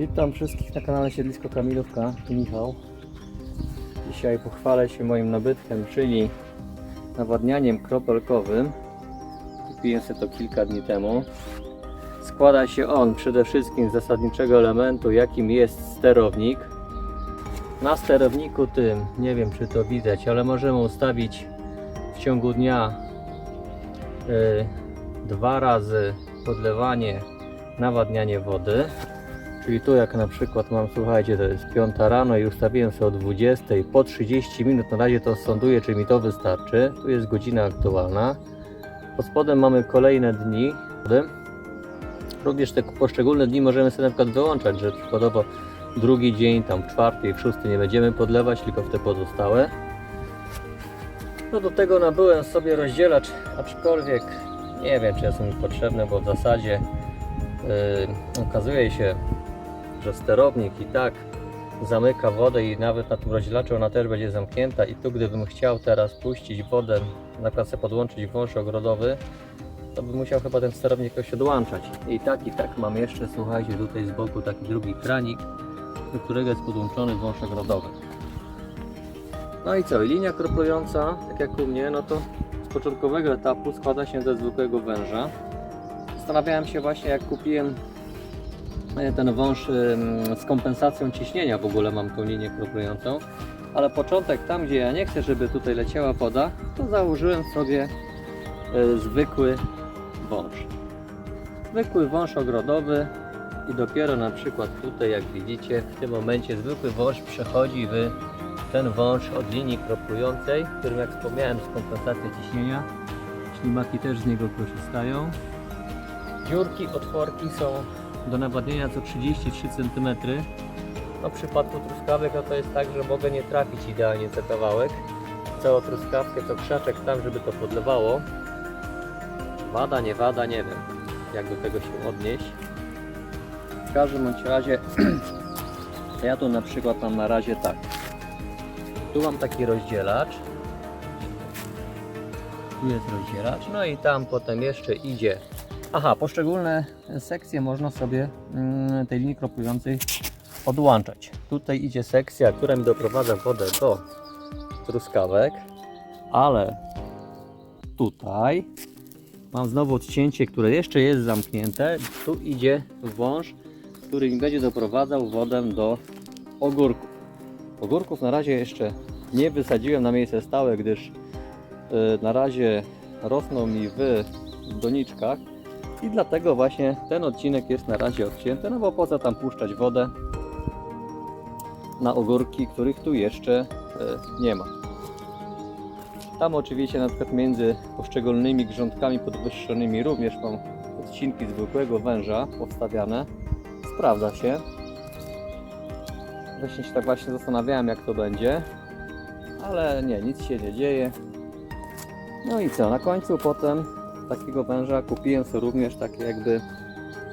Witam wszystkich na kanale Siedlisko Kamilówka, tu Michał. Dzisiaj pochwalę się moim nabytkiem, czyli nawadnianiem kropelkowym Kupiłem sobie to kilka dni temu. Składa się on przede wszystkim z zasadniczego elementu, jakim jest sterownik. Na sterowniku tym, nie wiem czy to widać, ale możemy ustawić w ciągu dnia y, dwa razy podlewanie, nawadnianie wody. Czyli tu jak na przykład mam, słuchajcie, to jest 5 rano i ustawiłem sobie o 20 po 30 minut, na razie to sonduję, czy mi to wystarczy. Tu jest godzina aktualna. Pod spodem mamy kolejne dni. Również te poszczególne dni możemy sobie na przykład wyłączać, że przykładowo drugi dzień, tam czwarty i szósty nie będziemy podlewać, tylko w te pozostałe. No do tego nabyłem sobie rozdzielacz, aczkolwiek nie wiem czy jest mi potrzebny, bo w zasadzie yy, okazuje się, że sterownik i tak zamyka wodę i nawet na tym rozdzielaczu ona też będzie zamknięta i tu gdybym chciał teraz puścić wodę, na przykład podłączyć wąż ogrodowy, to bym musiał chyba ten sterownik jakoś odłączać. I tak i tak mam jeszcze, słuchajcie, tutaj z boku taki drugi kranik, do którego jest podłączony wąż ogrodowy. No i co, linia kroplująca, tak jak u mnie, no to z początkowego etapu składa się ze zwykłego węża. Zastanawiałem się właśnie jak kupiłem ten wąż z kompensacją ciśnienia w ogóle mam tą linię kroplującą, ale początek tam gdzie ja nie chcę, żeby tutaj leciała woda, to założyłem sobie e, zwykły wąż. Zwykły wąż ogrodowy i dopiero na przykład tutaj jak widzicie w tym momencie zwykły wąż przechodzi w ten wąż od linii kroplującej, którym jak wspomniałem z kompensacją ciśnienia ślimaki też z niego korzystają. Dziurki, otworki są do nawadnienia co 33 cm. No, w przypadku truskawek no to jest tak, że mogę nie trafić idealnie za kawałek. Całą truskawkę to krzaczek tam, żeby to podlewało. Wada, nie wada, nie wiem jak do tego się odnieść. W każdym bądź razie ja tu na przykład mam na razie tak. Tu mam taki rozdzielacz. Tu jest rozdzielacz. No i tam potem jeszcze idzie. Aha, poszczególne sekcje można sobie mm, tej linii kroplującej odłączać. Tutaj idzie sekcja, która mi doprowadza wodę do truskawek, ale tutaj mam znowu odcięcie, które jeszcze jest zamknięte. Tu idzie wąż, który mi będzie doprowadzał wodę do ogórków. Ogórków na razie jeszcze nie wysadziłem na miejsce stałe, gdyż y, na razie rosną mi w doniczkach i dlatego właśnie ten odcinek jest na razie odcięty, no bo po co tam puszczać wodę na ogórki, których tu jeszcze y, nie ma. Tam oczywiście na przykład między poszczególnymi grządkami podwyższonymi również mam odcinki zwykłego węża powstawiane. Sprawdza się. Właśnie się tak właśnie zastanawiałem jak to będzie, ale nie, nic się nie dzieje. No i co, na końcu potem takiego węża kupiłem sobie również takie jakby,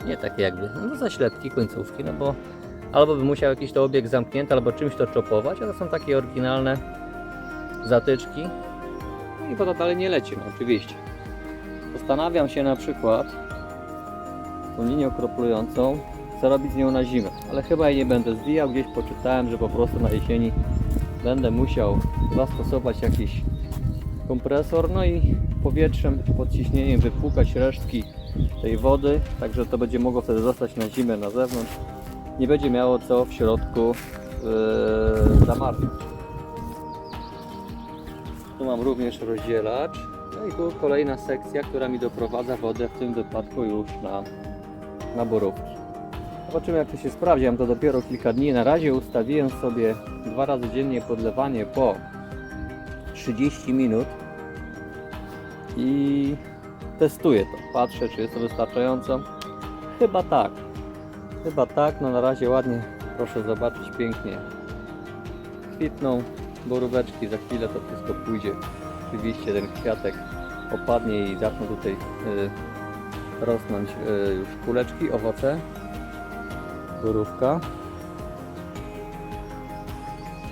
nie takie jakby, no zaślepki, końcówki, no bo albo bym musiał jakiś to obieg zamknięty, albo czymś to czopować, a to są takie oryginalne zatyczki. No i woda dalej nie leci, no oczywiście. Zastanawiam się na przykład tą linią kroplującą, co robić z nią na zimę, ale chyba jej nie będę zwijał, gdzieś poczytałem, że po prostu na jesieni będę musiał zastosować jakiś kompresor, no i powietrzem pod ciśnieniem wypłukać resztki tej wody, także to będzie mogło wtedy zostać na zimę na zewnątrz. Nie będzie miało co w środku yy, zamarznąć. Tu mam również rozdzielacz. No i tu kolejna sekcja, która mi doprowadza wodę w tym wypadku już na, na borówki. Zobaczymy jak to się sprawdzi. Mam to dopiero kilka dni. Na razie ustawiłem sobie dwa razy dziennie podlewanie po 30 minut i testuję to. Patrzę, czy jest to wystarczająco. Chyba tak. Chyba tak. No na razie ładnie, proszę zobaczyć, pięknie kwitną boróweczki. Za chwilę to wszystko pójdzie. Oczywiście ten kwiatek opadnie i zaczną tutaj y, rosnąć y, już kuleczki, owoce. Borówka.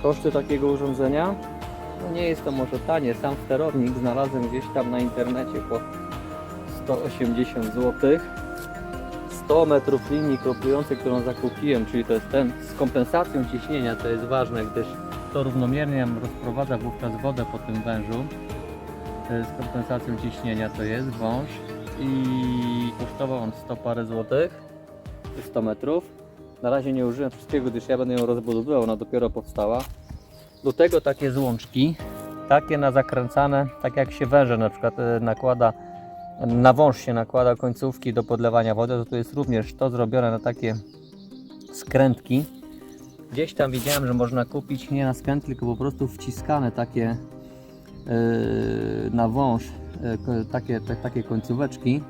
Koszty takiego urządzenia? No nie jest to może tanie. Sam sterownik znalazłem gdzieś tam na internecie po 180 zł. 100 metrów linii kroplującej, którą zakupiłem, czyli to jest ten z kompensacją ciśnienia, to jest ważne, gdyż to równomiernie rozprowadza wówczas wodę po tym wężu. E, Z kompensacją ciśnienia to jest wąż i kosztował on 100 parę złotych, 100 metrów. Na razie nie użyłem wszystkiego, gdyż ja będę ją rozbudowywał, ona dopiero powstała. Do tego takie złączki, takie na zakręcane, tak jak się węże na przykład e, nakłada, na wąż się nakłada końcówki do podlewania wody, to tu jest również to zrobione na takie skrętki. Gdzieś tam widziałem, że można kupić nie na skręt, tylko po prostu wciskane takie yy, na wąż, yy, takie, te, takie końcóweczki.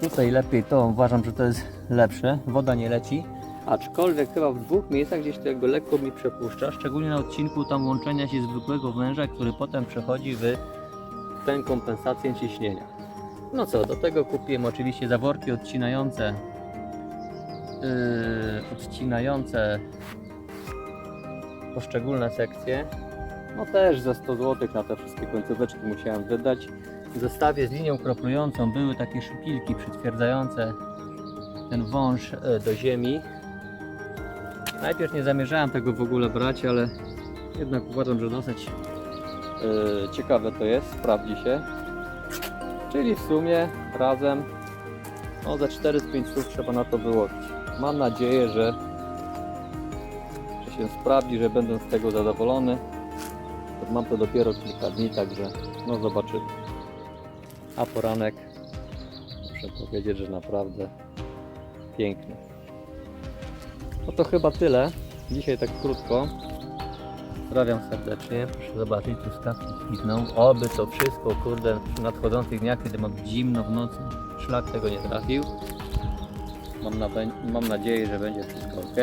Tutaj lepiej to, uważam, że to jest lepsze, woda nie leci. Aczkolwiek chyba w dwóch miejscach gdzieś tego lekko mi przepuszcza, szczególnie na odcinku tam łączenia się zwykłego węża, który potem przechodzi w tę kompensację ciśnienia. No co, do tego kupiłem oczywiście zaworki odcinające yy, odcinające poszczególne sekcje. No też za 100 zł na te wszystkie końcóweczki musiałem wydać. W zestawie z linią kroplującą były takie szpilki przytwierdzające ten wąż e, do ziemi. Najpierw nie zamierzałem tego w ogóle brać, ale jednak uważam, że dosyć e, ciekawe to jest, sprawdzi się. Czyli w sumie razem no za 4 z 5 słów trzeba na to wyłożyć. Mam nadzieję, że, że się sprawdzi, że będę z tego zadowolony. Mam to dopiero kilka dni, także no zobaczymy. A poranek muszę powiedzieć, że naprawdę piękny. No to chyba tyle. Dzisiaj tak krótko. Pozdrawiam serdecznie. Proszę zobaczyć, tu stawki kwitną. Oby to wszystko, kurde, w nadchodzących dniach, kiedy ma być zimno w nocy, szlak tego nie trafił. Mam, na, mam nadzieję, że będzie wszystko ok.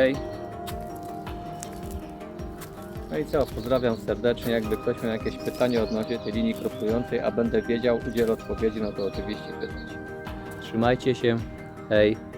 No i co, pozdrawiam serdecznie. Jakby ktoś miał jakieś pytanie odnośnie tej linii kroplującej, a będę wiedział, udzielę odpowiedzi, no to oczywiście pytać. Trzymajcie się. Hej.